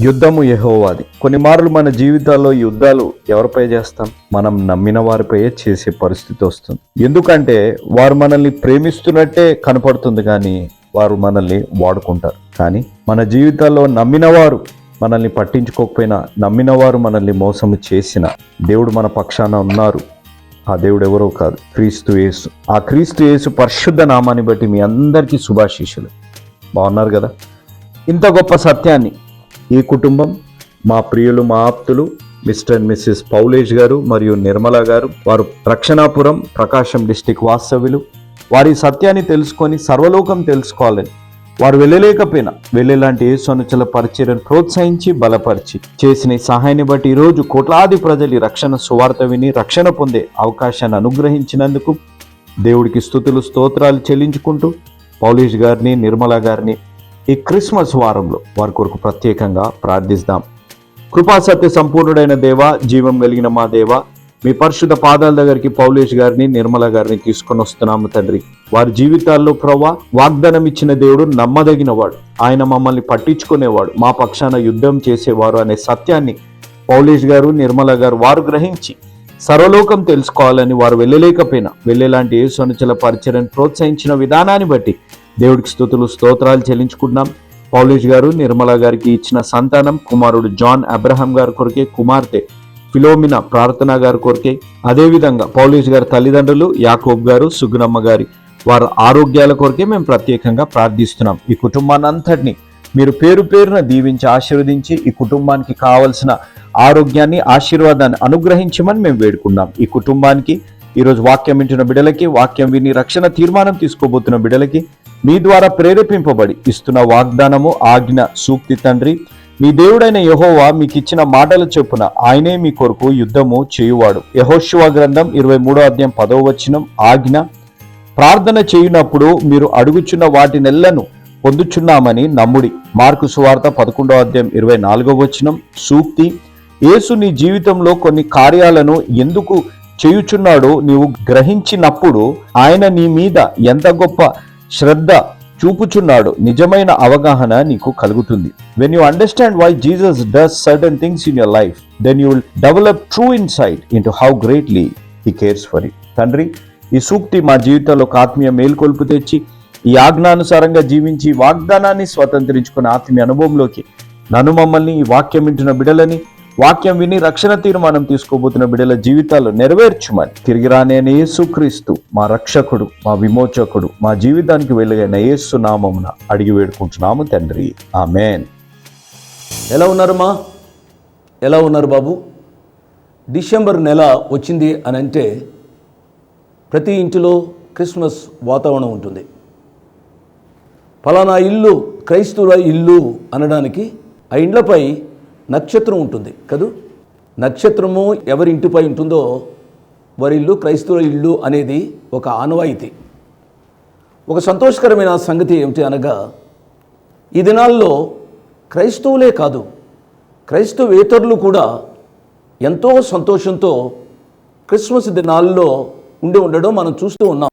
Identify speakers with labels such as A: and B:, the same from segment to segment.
A: యుద్ధము యహోవాది. కొన్ని మార్లు మన జీవితాల్లో యుద్ధాలు ఎవరిపై చేస్తాం? మనం నమ్మిన వారిపై చేసే పరిస్థితి వస్తుంది. ఎందుకంటే వారు మనల్ని ప్రేమిస్తున్నట్టే కనపడుతుంది కానీ వారు మనల్ని వాడుకుంటారు. కానీ మన జీవితాల్లో నమ్మిన వారు మనల్ని పట్టించుకోకపోయినా నమ్మిన వారు మనల్ని మోసం చేసిన దేవుడు మన పక్షాన ఉన్నారు. ఆ దేవుడు ఎవరో కాదు క్రీస్తు యేసు. ఆ క్రీస్తు యేసు పరిశుద్ధ నామాన్ని బట్టి మీ అందరికీ శుభాశీషులు బాగున్నారు కదా? ఇంత గొప్ప సత్యాన్ని ఈ కుటుంబం మా ప్రియులు మా ఆప్తులు మిస్టర్ అండ్ మిస్సెస్ పౌలేష్ గారు మరియు నిర్మల గారు వారు రక్షణాపురం ప్రకాశం డిస్టిక్ వాస్తవ్యులు. వారి సత్యాన్ని తెలుసుకొని సర్వలోకం తెలుసుకోవాలని. వారు వెళ్ళలేకపోయినా వెళ్ళేలాంటి యేసు అనుచల పరిచయను ప్రోత్సహించి బలపరిచి చేసిన సహాయాన్ని బట్టి ఈరోజు కోట్లాది ప్రజలు ఈ రక్షణ సువార్త విని రక్షణ పొందే అవకాశాన్ని అనుగ్రహించినందుకు దేవుడికి స్థుతులు స్తోత్రాలు చెల్లించుకుంటూ పౌలీష్ గారిని నిర్మల గారిని ఈ క్రిస్మస్ వారంలో వారి కొరకు ప్రత్యేకంగా ప్రార్థిస్తాం. కృపాసత్య సంపూర్ణుడైన దేవ జీవం కలిగిన మా దేవ మీ పరిశుద్ధ పాదాల దగ్గరికి పౌలేష్ గారిని నిర్మల గారిని తీసుకొని వస్తున్నాము తండ్రి. వారి జీవితాల్లో ప్రవ్వా వాగ్దానం ఇచ్చిన దేవుడు నమ్మదగినవాడు. ఆయన మమ్మల్ని పట్టించుకునేవాడు. మా పక్షాన యుద్ధం చేసేవారు అనే సత్యాన్ని పౌలేష్ గారు నిర్మల గారు వారు గ్రహించి సర్వలోకం తెలుసుకోవాలని వారు వెళ్ళలేకపోయినా వెళ్ళేలాంటి యేసు అనుచల పరిచయను ప్రోత్సహించిన విధానాన్ని బట్టి దేవుడికి స్థుతులు స్తోత్రాలు చెల్లించుకుంటున్నాం. పౌలేష్ గారు నిర్మల గారికి ఇచ్చిన సంతానం కుమారుడు జాన్ అబ్రహాం గారి కొరకే కుమార్తె ఫిలోమిన ప్రార్థన గారి కొరకే. అదేవిధంగా పౌలేష్ గారి తల్లిదండ్రులు యాకోబ్ గారు సుగుణమ్మ గారి వారి ఆరోగ్యాల కొరకే మేము ప్రత్యేకంగా ప్రార్థిస్తున్నాం. ఈ కుటుంబాన్ని అంతటిని మీరు పేరు పేరున దీవించి ఆశీర్వదించి ఈ కుటుంబానికి కావలసిన ఆరోగ్యాన్ని ఆశీర్వాదాన్ని అనుగ్రహించమని మేము వేడుకున్నాం ఈ కుటుంబానికి ఈరోజు వాక్యం వింటున్న బిడలకి వాక్యం విని రక్షణ తీర్మానం తీసుకోబోతున్న బిడలకి మీ ద్వారా ప్రేరేపింపబడి ఇస్తున్న వాగ్దానము ఆజ్ఞ సూక్తి తండ్రి. మీ దేవుడైన యహోవా మీకు ఇచ్చిన మాటల చొప్పున ఆయనే మీ కొరకు యుద్ధము చేయువాడు. యహోశివ గ్రంథం ఇరవై మూడో అధ్యాయం పదవ వచనం ఆజ్ఞ. ప్రార్థన చేయునప్పుడు మీరు అడుగుచున్న వాటినెల్లను పొందుచున్నామని నమ్ముడి. మార్కు సువార్త పదకొండో అధ్యాయం ఇరవై నాలుగో వచనం సూక్తి. యేసు నీ జీవితంలో కొన్ని కార్యాలను ఎందుకు చేయుచున్నాడో నీవు గ్రహించినప్పుడు ఆయన నీ మీద ఎంత గొప్ప శ్రద్ధ చూపుచున్నాడు. నిజమైన అవగాహన నీకు కలుగుతుంది. When you understand why Jesus does certain things in your life then you will develop true insight into how greatly he cares for it తండ్రి ఈ సూక్తి మా జీవితంలో ఒక ఆత్మీయ మేల్కొల్పు తెచ్చి ఈ ఆజ్ఞానుసారంగా జీవించి వాగ్దానాన్ని స్వతంత్రించుకున్న ఆత్మీయ అనుభవంలోకి నన్ను మమ్మల్ని ఈ వాక్యం వింటున్న బిడలని వాక్యం విని రక్షణ తీర్మానం తీసుకోబోతున్న బిడ్డల జీవితాలు నెరవేర్చుమని. తిరిగి రానేని యేసుక్రీస్తు మా రక్షకుడు మా విమోచకుడు మా జీవితానికి వెలుగైన యేసు నామమున అడిగి వేడుకుంటున్నాము తండ్రి. ఆమెన్.
B: ఎలా ఉన్నారు మా? ఎలా ఉన్నారు బాబు? డిసెంబర్ నెల వచ్చింది అని అంటే ప్రతి ఇంటిలో క్రిస్మస్ వాతావరణం ఉంటుంది. ఫలానా ఇల్లు క్రైస్తవుల ఇల్లు అనడానికి ఆ ఇండ్లపై నక్షత్రం ఉంటుంది కదూ? నక్షత్రము ఎవరి ఇంటిపై ఉంటుందో వారి ఇల్లు క్రైస్తవుల ఇల్లు అనేది ఒక ఆనవాయితీ. ఒక సంతోషకరమైన సంగతి ఏమిటి అనగా ఈ దినాల్లో క్రైస్తవులే కాదు క్రైస్తవేతరులు కూడా ఎంతో సంతోషంతో క్రిస్మస్ దినాల్లో ఉండి ఉండడం మనం చూస్తూ ఉన్నాం.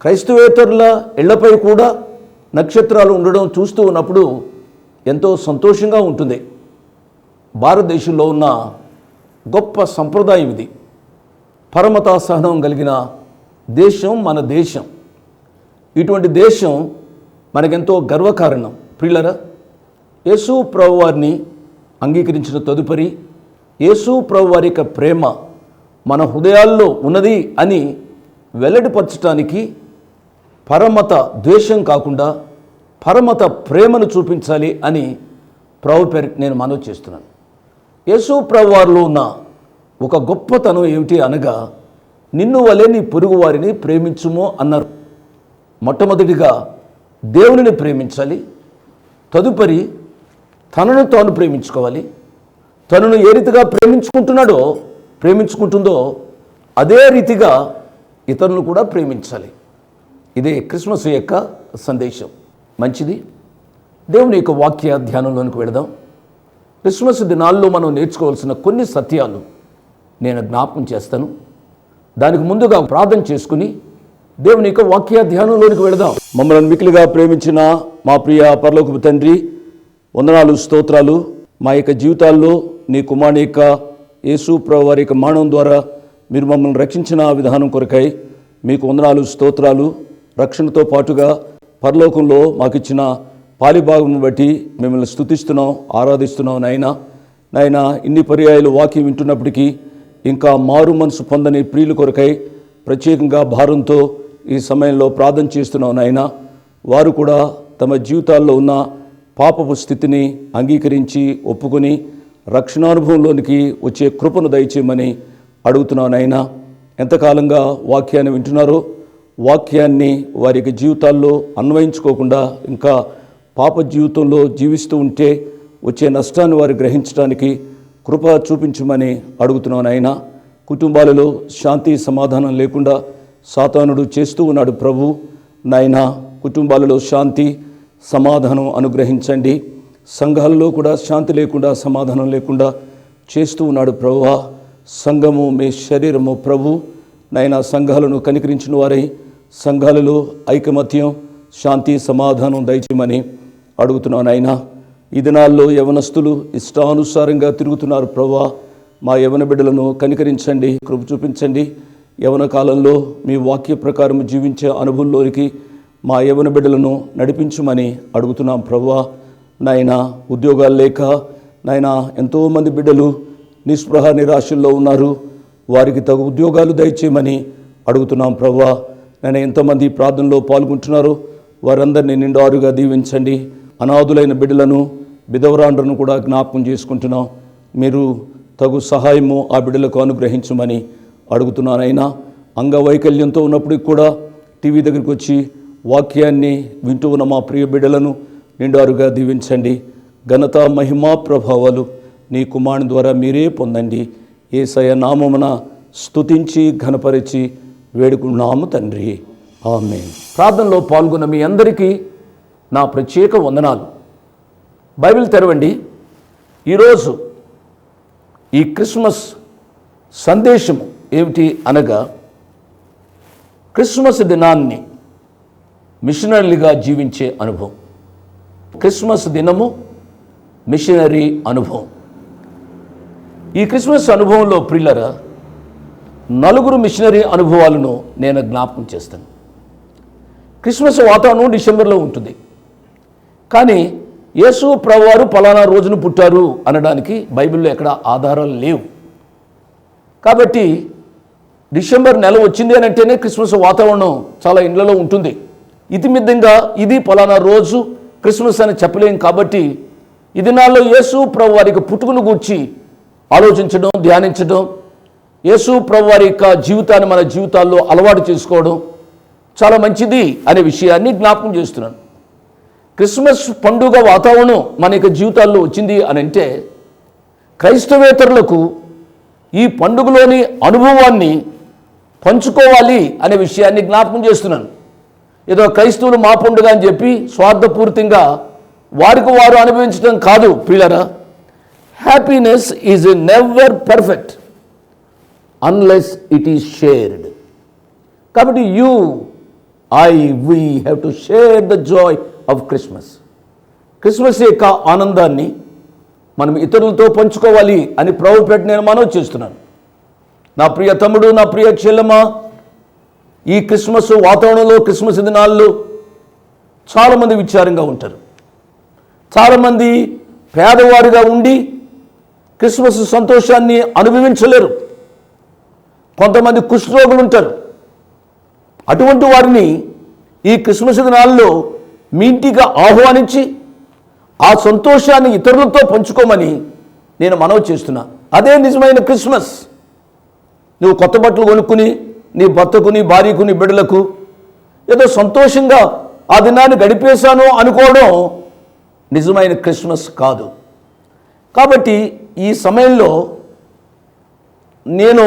B: క్రైస్తవేతరుల ఇళ్ళపై కూడా నక్షత్రాలు ఉండడం చూస్తూ ఉన్నప్పుడు ఎంతో సంతోషంగా ఉంటుంది. భారతదేశంలో ఉన్న గొప్ప సంప్రదాయం ఇది. పరమతా సహనం కలిగిన దేశం మన దేశం. ఇటువంటి దేశం మనకెంతో గర్వకారణం. ప్రియులరా యేసు ప్రభు వారిని అంగీకరించిన తదుపరి యేసు ప్రభు వారి యొక్క ప్రేమ మన హృదయాల్లో ఉన్నది అని వెల్లడిపరచడానికి పరమత ద్వేషం కాకుండా పరమత ప్రేమను చూపించాలి అని ప్రభు పేరు నేను మనవి చేస్తున్నాను. యేసు ప్రభు వారిలో ఉన్న ఒక గొప్పతనం ఏమిటి అనగా నిన్ను వలె నీ పొరుగు వారిని ప్రేమించుమో అన్నారు. మొట్టమొదటిగా దేవునిని ప్రేమించాలి తదుపరి తనను తాను ప్రేమించుకోవాలి. తనను ఏ రీతిగా ప్రేమించుకుంటున్నాడో ప్రేమించుకుంటుందో అదే రీతిగా ఇతరులను కూడా ప్రేమించాలి. ఇదే క్రిస్మస్ యొక్క సందేశం. మంచిది. దేవుని యొక్క వాక్య ధ్యానంలోనికి వెళదాం. క్రిస్మస్ దినాల్లో మనం నేర్చుకోవాల్సిన కొన్ని సత్యాలు నేను జ్ఞాపకం చేస్తాను. దానికి ముందుగా ప్రార్థన చేసుకుని దేవుని యొక్క వాక్య ధ్యానంలోనికి వెళదాం. మమ్మల్ని మికిలిగా ప్రేమించిన మా ప్రియ పరలోకపు తండ్రి వందనాలు స్తోత్రాలు. మా యొక్క జీవితాల్లో నీ కుమారుని యొక్క యేసు వారి యొక్క మానవం ద్వారా మీరు మమ్మల్ని రక్షించిన విధానం కొరకై మీకు వందనాలు స్తోత్రాలు. రక్షణతో పాటుగా పరలోకంలో మాకు ఇచ్చిన పాలిభాగం బట్టి మిమ్మల్ని స్తుతిస్తున్నాం ఆరాధిస్తున్నాం నాయనా. నాయన ఇన్ని పర్యాయాలు వాక్యం వింటున్నప్పటికీ ఇంకా మారు మనసు పొందని ప్రియుల కొరకై ప్రత్యేకంగా భారంతో ఈ సమయంలో ప్రార్థన చేస్తున్నాం నాయన. వారు కూడా తమ జీవితాల్లో ఉన్న పాపపు స్థితిని అంగీకరించి ఒప్పుకొని రక్షణానుభవంలోనికి వచ్చే కృపను దయచేయమని అడుగుతున్నాను నాయన. ఎంతకాలంగా వాక్యాన్ని వింటున్నారో వాక్యాన్ని వారి జీవితాల్లో అన్వయించుకోకుండా ఇంకా పాప జీవితంలో జీవిస్తూ ఉంటే వచ్చే నష్టాన్ని వారు గ్రహించడానికి కృప చూపించమని అడుగుతున్నాను ఆయన. కుటుంబాలలో శాంతి సమాధానం లేకుండా సాతానుడు చేస్తూ ఉన్నాడు ప్రభు. నాయన కుటుంబాలలో శాంతి సమాధానం అనుగ్రహించండి. సంఘాలలో కూడా శాంతి లేకుండా సమాధానం లేకుండా చేస్తూ ఉన్నాడు ప్రభువా సంఘము మీ శరీరము ప్రభు. నైనా సంఘాలను కనికరించిన వారై సంఘాలలో ఐకమత్యం శాంతి సమాధానం దయచేయమని అడుగుతున్నాను నాయనా. ఈ దినాల్లో యవనస్తులు ఇష్టానుసారంగా తిరుగుతున్నారు ప్రభా మా యవన బిడ్డలను కనికరించండి కృప చూపించండి. యవన కాలంలో మీ వాక్య ప్రకారం జీవించే అనుభవంలోనికి మా యవన బిడ్డలను నడిపించమని అడుగుతున్నాం ప్రభా నాయన ఉద్యోగాలు లేక నాయన ఎంతోమంది బిడ్డలు నిస్పృహ నిరాశల్లో ఉన్నారు. వారికి తగు ఉద్యోగాలు దయచేయమని అడుగుతున్నాం ప్రభా నేను ఎంతమంది ప్రార్థనలో పాల్గొంటున్నారు. వారందరినీ నిండారుగా దీవించండి. అనాథులైన బిడ్డలను విధవరాండ్రను కూడా జ్ఞాపకం చేసుకుంటున్నాం. మీరు తగు సహాయము ఆ బిడ్డలకు అనుగ్రహించమని అడుగుతున్నానైనా అంగవైకల్యంతో ఉన్నప్పటికి కూడా టీవీ దగ్గరికి వచ్చి వాక్యాన్ని వింటూ ఉన్న మా ప్రియ బిడ్డలను నిండారుగా దీవించండి. ఘనత మహిమా ప్రభావాలు నీ కుమారుని ద్వారా మీరే పొందండి. ఏసయ నామమున స్తుతించి ఘనపరిచి వేడుకున్నాము తండ్రి. ఆమె ప్రార్థనలో పాల్గొన్న మీ అందరికీ నా ప్రత్యేక వందనాలు. బైబిల్ తెరవండి. ఈరోజు ఈ క్రిస్మస్ సందేశం ఏమిటి అనగా క్రిస్మస్ దినాన్ని మిషనరీగా జీవించే అనుభవం. క్రిస్మస్ దినము మిషనరీ అనుభవం. ఈ క్రిస్మస్ అనుభవంలో ప్రిల్లర నలుగురు మిషనరీ అనుభవాలను నేను జ్ఞాపకం చేస్తాను. క్రిస్మస్ వాతావరణం డిసెంబర్లో ఉంటుంది. కానీ యేసు ప్రభువారు పలానా రోజును పుట్టారు అనడానికి బైబిల్లో ఎక్కడ ఆధారాలు లేవు. కాబట్టి డిసెంబర్ నెల వచ్చింది అని అంటేనే క్రిస్మస్ వాతావరణం చాలా ఇండ్లలో ఉంటుంది. ఇతిమిద్దంగా ఇది పలానా రోజు క్రిస్మస్ అని చెప్పలేం కాబట్టి ఈ దినాల్లో యేసు ప్రభు వారికి పుట్టుకును గూర్చి ఆలోచించడం ధ్యానించడం యేసు ప్రభు వారి యొక్క జీవితాన్ని మన జీవితాల్లో అలవాటు చేసుకోవడం చాలా మంచిది అనే విషయాన్ని జ్ఞాపకం చేస్తున్నాను. క్రిస్మస్ పండుగ వాతావరణం మన యొక్క జీవితాల్లో వచ్చింది అని అంటే క్రైస్తవేతరులకు ఈ పండుగలోని అనుభవాన్ని పంచుకోవాలి అనే విషయాన్ని జ్ఞాపకం చేస్తున్నాను. ఏదో క్రైస్తవులు మా పండుగ అని చెప్పి స్వార్థపూరితంగా వారికి వారు అనుభవించడం కాదు పిల్లరా happiness is never perfect unless it is shared కాబట్టి you I we have to share the joy of Christmas Christmas యొక్క ఆనందాన్ని మనం ఇతరులతో పంచుకోవాలి అని ప్రభుపేట నేను మనవి చేస్తున్నాను. నా ప్రియ తమ్ముడు నా ప్రియ చెల్లెమ్మ ఈ క్రిస్మస్ వాతావరణంలో క్రిస్మస్ దినాల్లో చాలామంది విచారంగా ఉంటారు. చాలామంది పేదవారిగా ఉండి క్రిస్మస్ సంతోషాన్ని అనుభవించలేరు. కొంతమంది కుష్ఠరోగులు ఉంటారు. అటువంటి వారిని ఈ క్రిస్మస్ దినాల్లో మీ ఇంటిగా ఆహ్వానించి ఆ సంతోషాన్ని ఇతరులతో పంచుకోమని నేను మనవి చేస్తున్నా. అదే నిజమైన క్రిస్మస్. నువ్వు కొత్త బట్టలు కొనుక్కుని నీ భర్తకు నీ భార్యకు నీ బిడ్డలకు ఏదో సంతోషంగా ఆ దినాన్ని గడిపేశాను అనుకోవడం నిజమైన క్రిస్మస్ కాదు. కాబట్టి ఈ సమయంలో నేను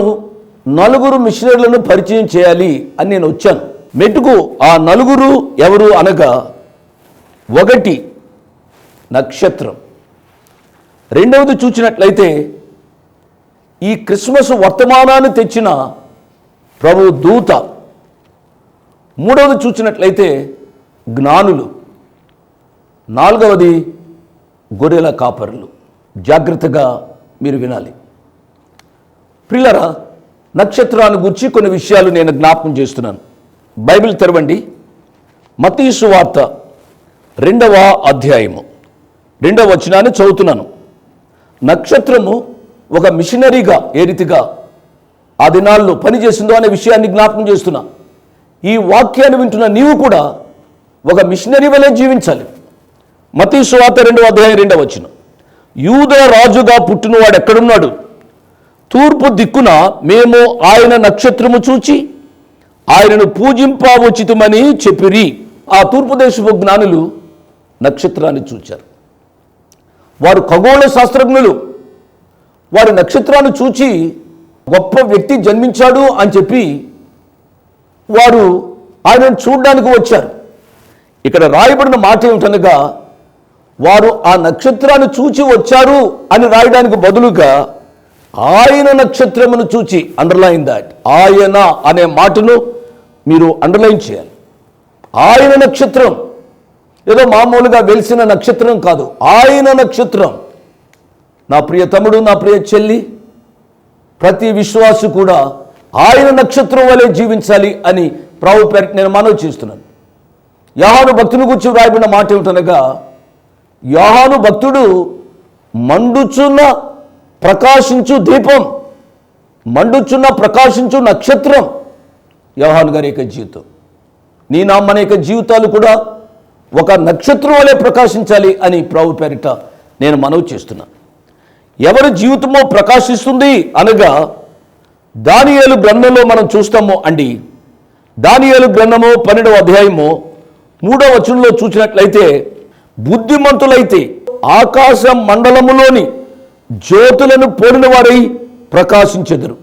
B: నలుగురు మిషనరీలను పరిచయం చేయాలి అని నేను వచ్చాను. మెట్టుకు ఆ నలుగురు ఎవరు అనగా ఒకటి నక్షత్రం. రెండవది చూసినట్లయితే ఈ క్రిస్మస్ వర్తమానాన్ని తెచ్చిన ప్రభు దూత. మూడవది చూచినట్లయితే జ్ఞానులు. నాలుగవది గొర్రెల కాపరులు. జాగ్రత్తగా మీరు వినాలి. ప్రిల్లరా నక్షత్రాన్ని గురించి కొన్ని విషయాలు నేను జ్ఞాపకం చేస్తున్నాను. బైబిల్ తెరవండి. మతీసు వార్త రెండవ అధ్యాయము. రెండవ వచనాన్ని చదువుతున్నాను. నక్షత్రము ఒక మిషనరీగా ఏ రీతిగా ఆ దినాల్లో పనిచేసిందో అనే విషయాన్ని జ్ఞాపకం చేస్తున్నా. ఈ వాక్యాన్ని వింటున్న నీవు కూడా ఒక మిషనరీ వలె జీవించాలి. మతీసు వార్త రెండవ అధ్యాయం రెండవ వచ్చిన యూద రాజుగా పుట్టినవాడు ఎక్కడున్నాడు? తూర్పు దిక్కున మేము ఆయన నక్షత్రము చూచి ఆయనను పూజింపవచితమని చెప్పిరి. ఆ తూర్పు దేశపు జ్ఞానులు నక్షత్రాన్ని చూచారు. వారు ఖగోళ శాస్త్రజ్ఞులు. వారి నక్షత్రాన్ని చూచి గొప్ప వ్యక్తి జన్మించాడు అని చెప్పి వారు ఆయనను చూడడానికి వచ్చారు. ఇక్కడ రాయబడిన మాట ఏమిటనగా వారు ఆ నక్షత్రాన్ని చూచి వచ్చారు అని రాయడానికి బదులుగా ఆయన నక్షత్రమును చూచి అండర్లైన్ దాట్ ఆయన అనే మాటను మీరు అండర్లైన్ చేయాలి. ఆయన నక్షత్రం ఏదో మామూలుగా వెలిసిన నక్షత్రం కాదు. ఆయన నక్షత్రం. నా ప్రియ తమ్ముడు నా ప్రియ చెల్లి ప్రతి విశ్వాసు కూడా ఆయన నక్షత్రం వలె జీవించాలి అని ప్రభు పేరు నేను మనవి చేస్తున్నాను. యాహాను భక్తుని గురించి వ్రాయబడిన మాట ఏమిటనగా యాహాను భక్తుడు మండుచున్న ప్రకాశించు దీపం మండుచున్న ప్రకాశించు నక్షత్రం యవహాన్ గారి యొక్క జీవితం. నీ నా మన యొక్క జీవితాలు కూడా ఒక నక్షత్రం వలె ప్రకాశించాలి అని ప్రభు పేరిట నేను మనవి చేస్తున్నా. ఎవరి జీవితమో ప్రకాశిస్తుంది అనగా దానియలు గ్రంథంలో మనం చూస్తాము అండి. దానియలు గ్రంథము పన్నెండవ అధ్యాయము మూడవ వచనంలో చూసినట్లయితే బుద్ధిమంతులైతే ఆకాశ మండలములోని జ్యోతులను పోలిన వారై ప్రకాశించెదరు.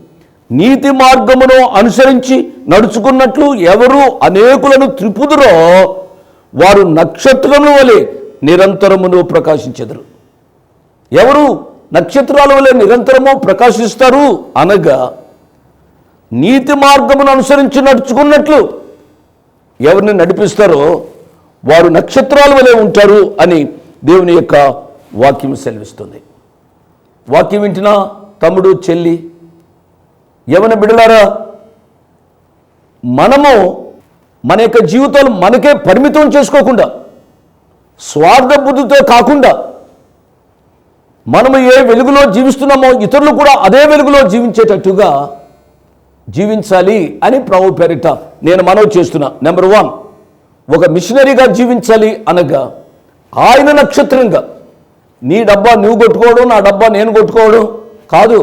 B: నీతి మార్గమును అనుసరించి నడుచుకున్నట్లు ఎవరు అనేకులను త్రిపుదురో వారు నక్షత్రముల వలె నిరంతరమును ప్రకాశించెదరు. ఎవరు నక్షత్రాల వలె నిరంతరము ప్రకాశిస్తారు అనగా నీతి మార్గమును అనుసరించి నడుచుకున్నట్లు ఎవరిని నడిపిస్తారో వారు నక్షత్రాల వలె ఉంటారు అని దేవుని యొక్క వాక్యం సెలవిస్తుంది. వాక్యం వింటున్నా తమ్ముడు చెల్లి యవన బిడలారా మనము మన యొక్క జీవితాలు మనకే పరిమితం చేసుకోకుండా స్వార్థ బుద్ధితో కాకుండా మనము ఏ వెలుగులో జీవిస్తున్నామో ఇతరులు కూడా అదే వెలుగులో జీవించేటట్టుగా జీవించాలి అని ప్రభు పేరిట నేను మనవి చేస్తున్నా. నెంబర్ వన్ ఒక మిషనరీగా జీవించాలి అనగా ఆయన నక్షత్రంగా నీ డబ్బా నువ్వు కొట్టుకోవడం నా డబ్బా నేను కొట్టుకోవడం కాదు.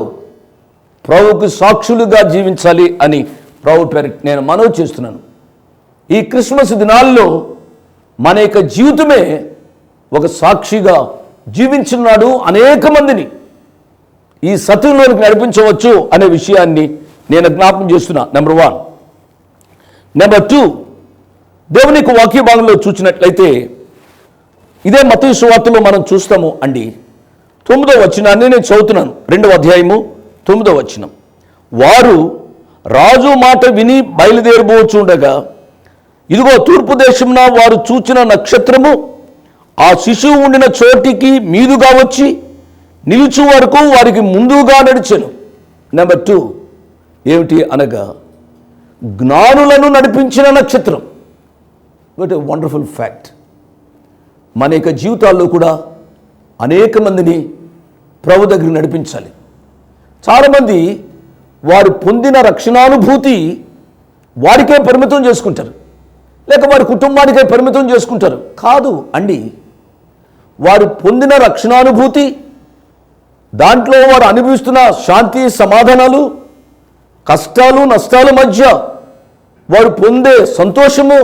B: ప్రభుకు సాక్షులుగా జీవించాలి అని ప్రభు పేరు నేను మనవి చేస్తున్నాను. ఈ క్రిస్మస్ దినాల్లో మన యొక్క జీవితమే ఒక సాక్షిగా జీవించున్నాడు అనేక మందిని ఈ సత్యంలోనికి నడిపించవచ్చు అనే విషయాన్ని నేను జ్ఞాపకం చేస్తున్నా. నెంబర్ వన్ నెంబర్ టూ దేవునికి వాక్య భాగంలో చూసినట్లయితే ఇదే మత సువార్తలో మనం చూస్తాము అండి. తొమ్మిదో వచనాన్ని నేను చదువుతున్నాను. రెండవ అధ్యాయము తొమ్మిదో వచనం. వారు రాజు మాట విని బయలుదేరబోచుండగా ఇదిగో తూర్పు దేశమున వారు చూచిన నక్షత్రము ఆ శిశువు ఉండిన చోటికి మీదుగా వచ్చి నిలుచు వరకు వారికి ముందుగా నడిచను. నెంబర్ టూ ఏమిటి అనగా జ్ఞానులను నడిపించిన నక్షత్రం. వాట్ ఏ వండర్ఫుల్ ఫ్యాక్ట్ మన యొక్క జీవితాల్లో కూడా అనేక మందిని ప్రభు దగ్గర నడిపించాలి. చాలామంది వారు పొందిన రక్షణానుభూతి వారికే పరిమితం చేసుకుంటారు. లేక వారి కుటుంబానికే పరిమితం చేసుకుంటారు. కాదు అండి వారు పొందిన రక్షణానుభూతి దాంట్లో వారు అనుభవిస్తున్న శాంతి సమాధానాలు కష్టాలు నష్టాల మధ్య వారు పొందే సంతోషము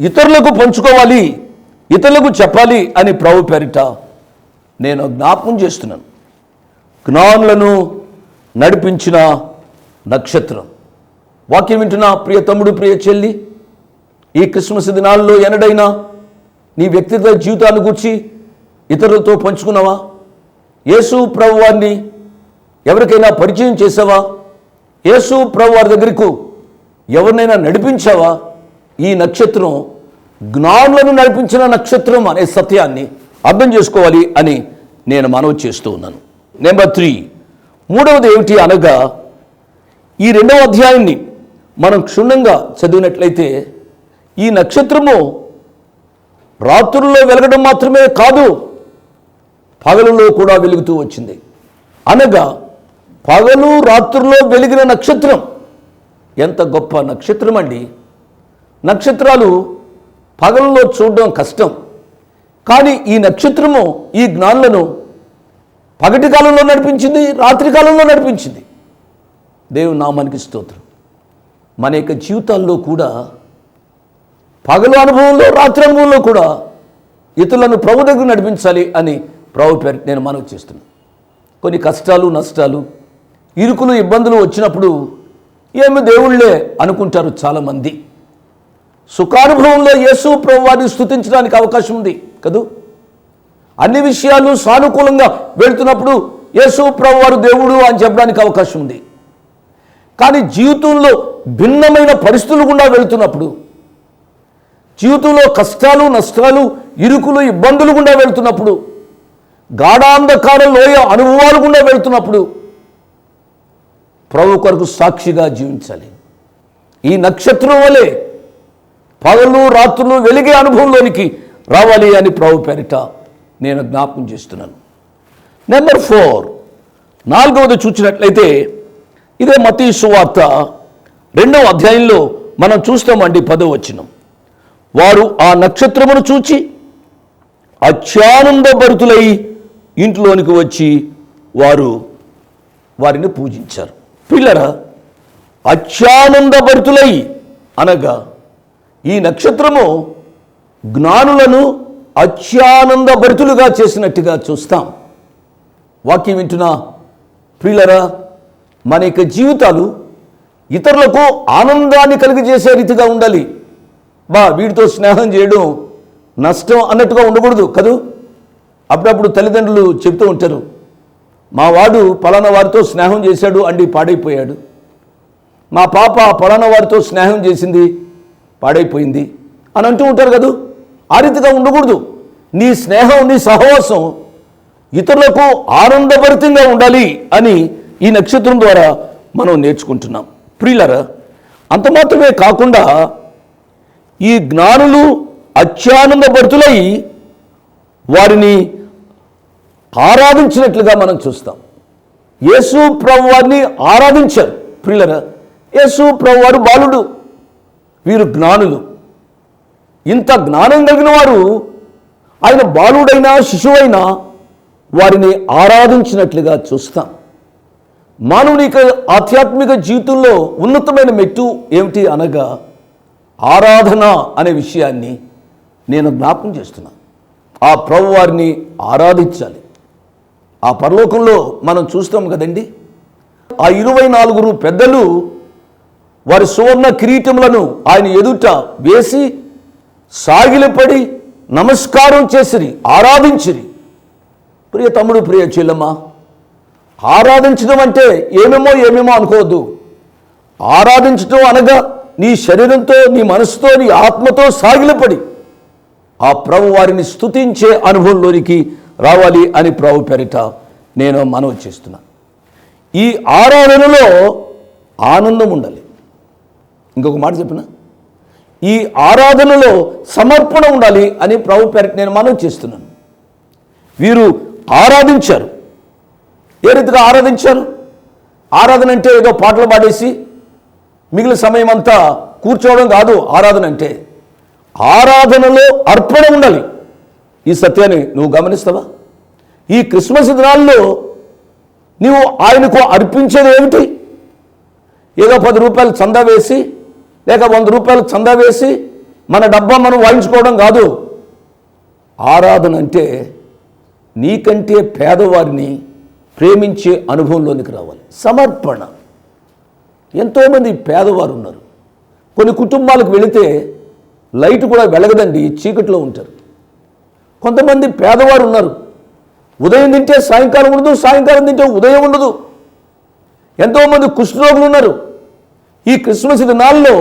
B: ఇతరులకు పంచుకోవాలి. ఇతరులకు చెప్పాలి అని ప్రభు పేరిట నేను జ్ఞాపకం చేస్తున్నాను. జ్ఞానులను నడిపించిన నక్షత్రం. వాక్యం వింటున్న ప్రియ తమ్ముడు ప్రియ చెల్లి ఈ క్రిస్మస్ దినాల్లో ఎనడైనా నీ వ్యక్తిగత జీవితాన్ని గురించి ఇతరులతో పంచుకున్నావా? యేసు ప్రభు వారిని ఎవరికైనా పరిచయం చేసావా? యేసు ప్రభు వారి దగ్గరకు ఎవరినైనా నడిపించావా? ఈ నక్షత్రం జ్ఞానులను నడిపించిన నక్షత్రం అనే సత్యాన్ని అర్థం చేసుకోవాలి అని నేను మనవి చేస్తూ ఉన్నాను. నెంబర్ త్రీ మూడవది ఏమిటి అనగా ఈ రెండవ అధ్యాయాన్ని మనం క్షుణ్ణంగా చదివినట్లయితే ఈ నక్షత్రము రాత్రుల్లో వెలగడం మాత్రమే కాదు పగలులో కూడా వెలుగుతూ వచ్చింది. అనగా పగలు రాత్రుల్లో వెలిగిన నక్షత్రం ఎంత గొప్ప నక్షత్రం అండి నక్షత్రాలు పగల్లో చూడడం కష్టం. కానీ ఈ నక్షత్రము ఈ జ్ఞానులను పగటి కాలంలో నడిపించింది రాత్రి కాలంలో నడిపించింది. దేవుని నామానికి స్తోత్రం. మన యొక్క జీవితాల్లో కూడా పగలు అనుభవంలో రాత్రి అనుభవంలో కూడా ఇతరులను ప్రభు దగ్గర నడిపించాలి అని ప్రభు పేరు నేను మనవి చేస్తున్నాను. కొన్ని కష్టాలు నష్టాలు ఇరుకులు ఇబ్బందులు వచ్చినప్పుడు ఏమి దేవుళ్ళే అనుకుంటారు చాలామంది. సుఖానుభవంలో యేసు ప్రభు వారిని స్థుతించడానికి అవకాశం ఉంది కదూ? అన్ని విషయాలు సానుకూలంగా వెళుతున్నప్పుడు యేసు ప్రభు వారు దేవుడు అని చెప్పడానికి అవకాశం ఉంది. కానీ జీవితంలో భిన్నమైన పరిస్థితులు గుండా వెళ్తున్నప్పుడు జీవితంలో కష్టాలు నష్టాలు ఇరుకులు ఇబ్బందులు గుండా వెళ్తున్నప్పుడు గాఢాంధకార లోయ అనుభవాలు గుండా వెళ్తున్నప్పుడు ప్రభు కొరకు సాక్షిగా జీవించాలి. ఈ నక్షత్రం వలె పగలు రాత్రులు వెలిగే అనుభవంలోనికి రావాలి అని ప్రభు పేరిట నేను జ్ఞాపకం చేస్తున్నాను. నెంబర్ ఫోర్ నాలుగవది చూసినట్లయితే ఇదే మతీ సువార్త రెండవ అధ్యాయంలో మనం చూస్తామండి పదవ వచ్చినం వారు ఆ నక్షత్రమును చూచి అత్యానంద భరుతులై ఇంట్లోనికి వచ్చి వారు వారిని పూజించారు. పిల్లరా అత్యానంద భరుతులై అనగా ఈ నక్షత్రము జ్ఞానులను అత్యానంద భరితులుగా చేసినట్టుగా చూస్తాం. వాక్యం వింటున్నా ప్రియులరా మన యొక్క జీవితాలు ఇతరులకు ఆనందాన్ని కలిగజేసే రీతిగా ఉండాలి. బా వీడితో స్నేహం చేయడం నష్టం అన్నట్టుగా ఉండకూడదు కదూ? అప్పుడప్పుడు తల్లిదండ్రులు చెప్తూ ఉంటారు మా వాడు పలానా వారితో స్నేహం చేశాడు అండి పాడైపోయాడు. మా పాప పలానా వారితో స్నేహం చేసింది పాడైపోయింది అని అంటూ ఉంటారు కదూ. ఆ రీతిగా ఉండకూడదు. నీ స్నేహం నీ సహవాసం ఇతరులకు ఆనందభరితంగా ఉండాలి అని ఈ నక్షత్రం ద్వారా మనం నేర్చుకుంటున్నాం. ప్రియులరా అంత మాత్రమే కాకుండా ఈ జ్ఞానులు అత్యానందభరితులై వారిని ఆరాధించినట్లుగా మనం చూస్తాం. యేసు ప్రభు వారిని ఆరాధించారు. ప్రియులరా యేసు ప్రభు వారు బాలుడు. వీరు జ్ఞానులు. ఇంత జ్ఞానం కలిగిన వారు ఆయన బాలుడైనా శిశువైనా వారిని ఆరాధించినట్లుగా చూస్తాం. మానవుని ఆధ్యాత్మిక జీవితంలో ఉన్నతమైన మెట్టు ఏమిటి అనగా ఆరాధన అనే విషయాన్ని నేను జ్ఞాపకం చేస్తున్నాను. ఆ ప్రభు వారిని ఆరాధించాలి. ఆ పరలోకంలో మనం చూస్తాం కదండి. ఆ ఇరవై నాలుగురు పెద్దలు వారి సువర్ణ కిరీటములను ఆయన ఎదుట వేసి సాగిలపడి నమస్కారం చేసిరి ఆరాధించిరి. ప్రియ తమ్ముడు ప్రియ చెల్లమ్మ ఆరాధించడం అంటే ఏమేమో ఏమేమో అనుకోవద్దు. ఆరాధించడం అనగా నీ శరీరంతో నీ మనసుతో నీ ఆత్మతో సాగిలపడి ఆ ప్రభు వారిని స్తుతించే అనుభవంలోనికి రావాలి అని ప్రభు పెరిట నేను మనవి చేస్తున్నా. ఈ ఆరాధనలో ఆనందం ఉండాలి. ఇంకొక మాట చెప్పిన? ఈ ఆరాధనలో సమర్పణ ఉండాలి అని ప్రభు పేరిట నేను మనవి చేస్తున్నాను. వీరు ఆరాధించారు. ఏ రీతిగా ఆరాధించారు? ఆరాధన అంటే ఏదో పాటలు పాడేసి మిగిలిన సమయం అంతా కూర్చోవడం కాదు ఆరాధన అంటే. ఆరాధనలో అర్పణ ఉండాలి. ఈ సత్యాన్ని నువ్వు గమనిస్తావా? ఈ క్రిస్మస్ దినాల్లో నీవు ఆయనకు అర్పించేది ఏమిటి? ఏదో పది రూపాయలు చందా వేసి లేక వంద రూపాయలు చందా వేసి మన డబ్బా మనం వాయించుకోవడం కాదు. ఆరాధన అంటే నీకంటే పేదవారిని ప్రేమించే అనుభవంలోనికి రావాలి. సమర్పణ. ఎంతోమంది పేదవారు ఉన్నారు. కొన్ని కుటుంబాలకు వెళితే లైట్ కూడా వెలగదండి చీకట్లో ఉంటారు. కొంతమంది పేదవారు ఉన్నారు. ఉదయం తింటే సాయంకాలం ఉండదు సాయంకాలం తింటే ఉదయం ఉండదు. ఎంతోమంది కుష్ఠరోగులు ఉన్నారు. ఈ క్రిస్మస్ దినాల్లో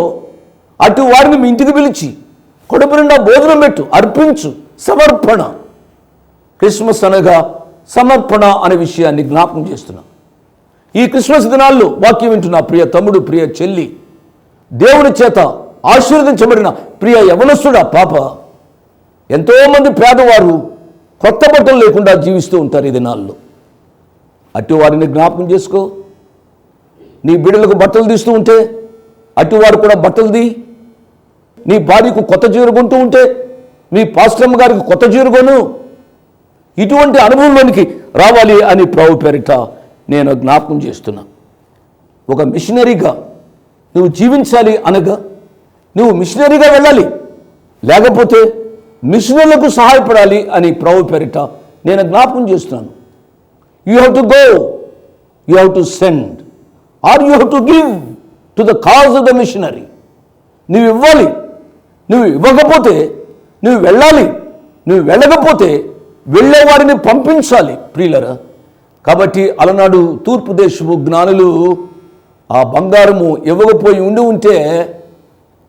B: అటు వారిని మీ ఇంటికి పిలిచి కొడుపు నిండా భోజనం పెట్టు అర్పించు సమర్పణ. క్రిస్మస్ అనగా సమర్పణ అనే విషయాన్ని జ్ఞాపకం చేస్తున్నా. ఈ క్రిస్మస్ దినాల్లో వాక్యం వింటున్న ప్రియ తమ్ముడు ప్రియ చెల్లి దేవుని చేత ఆశీర్వదించబడిన ప్రియ యవనస్తుడా పాప ఎంతోమంది పేదవారు కొత్త బట్టలు లేకుండా జీవిస్తూ ఉంటారు ఈ దినాల్లో. అటు వారిని జ్ఞాపకం చేసుకో. నీ బిడ్డలకు బట్టలు తీస్తూ ఉంటే అటువాడు కూడా బట్టలది. నీ భార్యకు కొత్త చీర కొంటూ ఉంటే మీ పాస్టమ్మ గారికి కొత్త చీర కొను. ఇటువంటి అనుభవంలోనికి రావాలి అని ప్రభు పేరిట నేను జ్ఞాపకం చేస్తున్నా. ఒక మిషనరీగా నువ్వు జీవించాలి అనగా నువ్వు మిషనరీగా వెళ్ళాలి. లేకపోతే మిషనరీలకు సహాయపడాలి అని ప్రభు పేరిట నేను జ్ఞాపకం చేస్తున్నాను. You have to go you have to send or you have to give to the cause of the missionary నువ్వు ఇవ్వాలి. నువ్వు ఇవ్వకపోతే నువ్వు వెళ్ళాలి. నువ్వు వెళ్ళకపోతే వెళ్ళేవాడిని పంపించాలి ప్రియులరా. కాబట్టి అలనాడు తూర్పు దేశపు జ్ఞానులు ఆ బంగారము ఇవ్వకపోయి ఉండి ఉంటే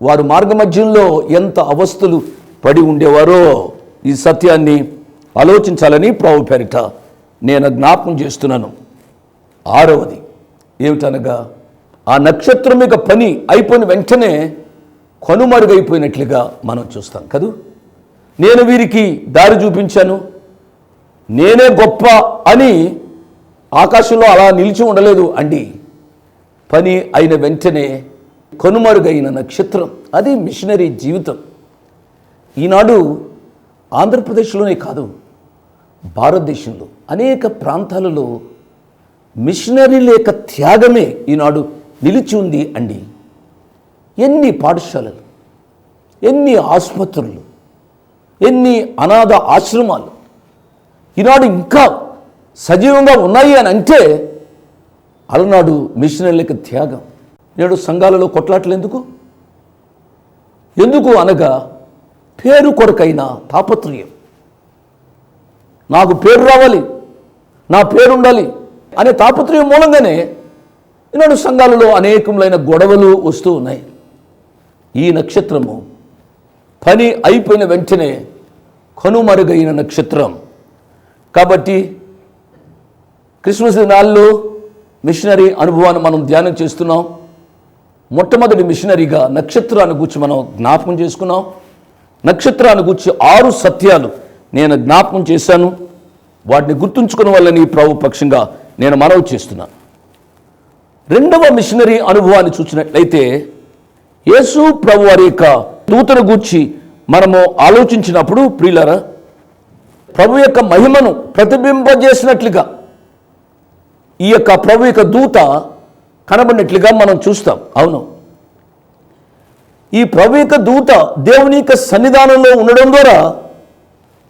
B: వారు మార్గమధ్యంలో ఎంత అవస్థలు పడి ఉండేవారో ఈ సత్యాన్ని ఆలోచించాలని ప్రావు పేరిట నేను జ్ఞాపకం చేస్తున్నాను. ఆరవది ఏమిటనగా ఆ నక్షత్రం యొక్క పని అయిపోయిన వెంటనే కనుమరుగైపోయినట్లుగా మనం చూస్తాం కదూ? నేను వీరికి దారి చూపించాను. నేనే గొప్ప అని ఆకాశంలో అలా నిలిచి ఉండలేదు అండి. పని అయిన వెంటనే కనుమరుగైన నక్షత్రం అది మిషనరీ జీవితం. ఈనాడు ఆంధ్రప్రదేశ్లోనే కాదు భారతదేశంలో అనేక ప్రాంతాలలో మిషనరీల యొక్క త్యాగమే ఈనాడు నిలిచి ఉంది అండి. ఎన్ని పాఠశాలలు ఎన్ని ఆసుపత్రులు ఎన్ని అనాథ ఆశ్రమాలు ఈనాడు ఇంకా సజీవంగా ఉన్నాయి అని అంటే అలనాడు మిషనరీలకు త్యాగం. నేడు సంఘాలలో కొట్లాటలు ఎందుకు ఎందుకు అనగా పేరు కొరకైన తాపత్రయం. నాకు పేరు రావాలి నా పేరు ఉండాలి అనే తాపత్రయం మూలంగానే ఈనాడు సంఘాలలో అనేకములైన గొడవలు వస్తూ ఉన్నాయి. ఈ నక్షత్రము పని అయిపోయిన వెంటనే కనుమరుగైన నక్షత్రం. కాబట్టి క్రిస్మస్ దినాల్లో మిషనరీ అనుభవాన్ని మనం ధ్యానం చేస్తున్నాం. మొట్టమొదటి మిషనరీగా నక్షత్రాన్ని గురించి మనం జ్ఞాపకం చేసుకున్నాం. నక్షత్రాన్ని గురించి ఆరు సత్యాలు నేను జ్ఞాపకం చేశాను. వాటిని గుర్తుంచుకున్న వల్లని ప్రభు పక్షంగా నేను మనవి చేస్తున్నాను రెండవ మిషనరీ అనుభవాన్ని చూసినట్లయితే యేసు ప్రభు వారి యొక్క దూతను గూర్చి మనము ఆలోచించినప్పుడు ప్రియులరా ప్రభు యొక్క మహిమను ప్రతిబింబజేసినట్లుగా ఈ యొక్క ప్రభు యొక్క దూత కనబడినట్లుగా మనం చూస్తాం. అవును. ఈ ప్రభు యొక్క దూత దేవుని యొక్క సన్నిధానంలో ఉండడం ద్వారా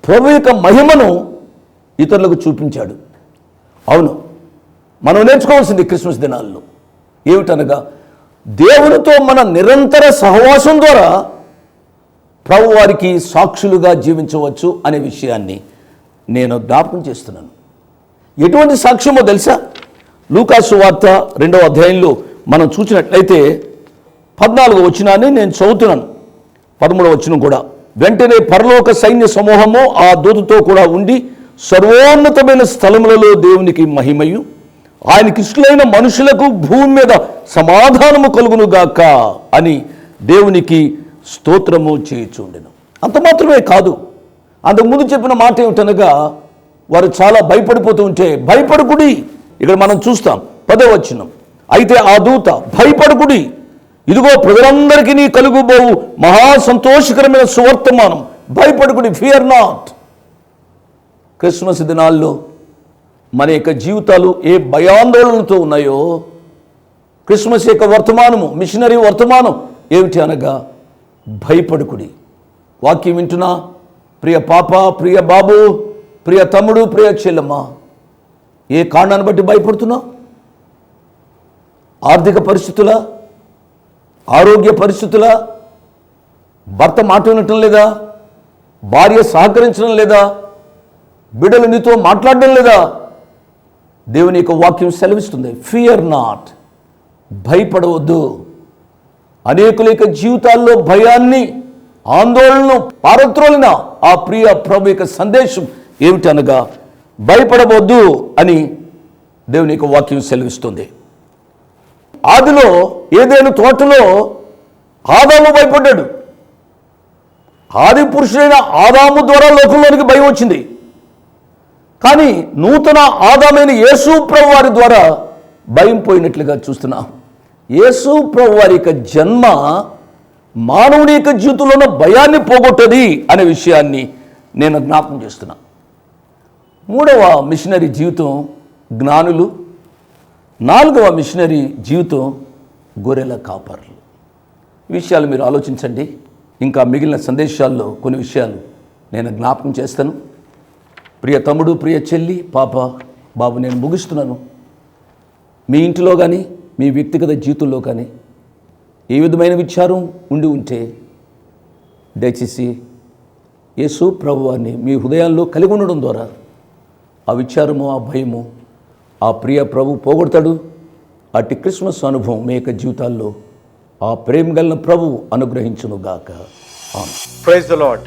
B: ప్రభు యొక్క మహిమను ఇతరులకు చూపించాడు. అవును. మనం నేర్చుకోవాల్సింది క్రిస్మస్ దినాల్లో. ఏమిటనగా దేవునితో మన నిరంతర సహవాసం ద్వారా ప్రభు వారికి సాక్షులుగా జీవించవచ్చు అనే విషయాన్ని నేను జ్ఞాపకం చేస్తున్నాను. ఎటువంటి సాక్ష్యమో తెలుసా? లూకాసు వార్త రెండవ అధ్యాయంలో మనం చూసినట్లయితే పద్నాలుగు వచ్చినాన్ని నేను చదువుతున్నాను. పదమూడవ వచ్చిన కూడా. వెంటనే పరలోక సైన్య సమూహము ఆ దూతతో కూడా ఉండి సర్వోన్నతమైన స్థలములలో దేవునికి మహిమయు. ఆయనకి కృష్ణులైన మనుషులకు భూమి మీద సమాధానము కలుగును గాక అని దేవునికి స్తోత్రము చేయుచుండెను. అంత మాత్రమే కాదు. అంతకుముందు చెప్పిన మాట ఏమిటనగా వారు చాలా భయపడిపోతూ ఉంటే భయపడకుడి. ఇక్కడ మనం చూస్తాం పదవచనం అయితే ఆ దూత భయపడకుడి. ఇదిగో ప్రజలందరికీ నీ కలుగుబోవు మహా సంతోషకరమైన సువర్తమానం. భయపడకుడి ఫియర్ నాట్ క్రిస్మస్ దినాల్లో మన యొక్క జీవితాలు ఏ భయాందోళనతో ఉన్నాయో క్రిస్మస్ యొక్క వర్తమానము మిషనరీ వర్తమానం ఏమిటి అనగా భయపడుకుడి. వాక్యం వింటున్నా ప్రియ పాప ప్రియ బాబు ప్రియ తమ్ముడు ప్రియ చెల్లమ్మ ఏ కారణాన్ని బట్టి భయపడుతున్నా? ఆర్థిక పరిస్థితుల? ఆరోగ్య పరిస్థితుల? భర్త మాట వినటం లేదా? భార్య సహకరించడం లేదా? బిడ్డలు నీతో మాట్లాడడం లేదా? దేవుని యొక్క వాక్యం సెలవిస్తుంది. ఫియర్ నాట్ భయపడవద్దు. అనేకుల యొక్క జీవితాల్లో భయాన్ని ఆందోళనను పారత్రోలిన ఆ ప్రియ ప్రభు యొక్క సందేశం ఏమిటనగా భయపడవద్దు అని దేవుని యొక్క వాక్యం సెలవిస్తుంది. ఆదిలో ఏదైనా తోటలో ఆదాము భయపడ్డాడు. ఆది పురుషుడైన ఆదాము ద్వారా లోకంలోనికి భయం వచ్చింది. కానీ నూతన ఆదామైన యేసు ప్రభు వారి ద్వారా భయం పోయినట్లుగా చూస్తున్నాం. యేసు ప్రభు వారి యొక్క జన్మ మానవుని యొక్క జీవితంలో ఉన్న భయాన్ని పోగొట్టది అనే విషయాన్ని నేను జ్ఞాపకం చేస్తున్నా. మూడవ మిషనరీ జీవితం జ్ఞానులు నాలుగవ మిషనరీ జీవితం గొర్రెల కాపర్లు. విషయాలు మీరు ఆలోచించండి. ఇంకా మిగిలిన సందేశాల్లో కొన్ని విషయాలు నేను జ్ఞాపకం చేస్తాను. ప్రియ తమ్ముడు ప్రియ చెల్లి పాప బాబు నేను ముగిస్తున్నాను. మీ ఇంటిలో కానీ మీ వ్యక్తిగత జీవితంలో కానీ ఏ విధమైన విచారం ఉండి ఉంటే దయచేసి యేసు ప్రభువాన్ని మీ హృదయాల్లో కలిగి ఉండడం ద్వారా ఆ విచారము ఆ భయము ఆ ప్రియ ప్రభు పోగొడతాడు. అటు క్రిస్మస్ అనుభవం మీ యొక్క జీవితాల్లో ఆ ప్రేమ గల ప్రభు అనుగ్రహించునుగాక గాక.
C: Praise the lord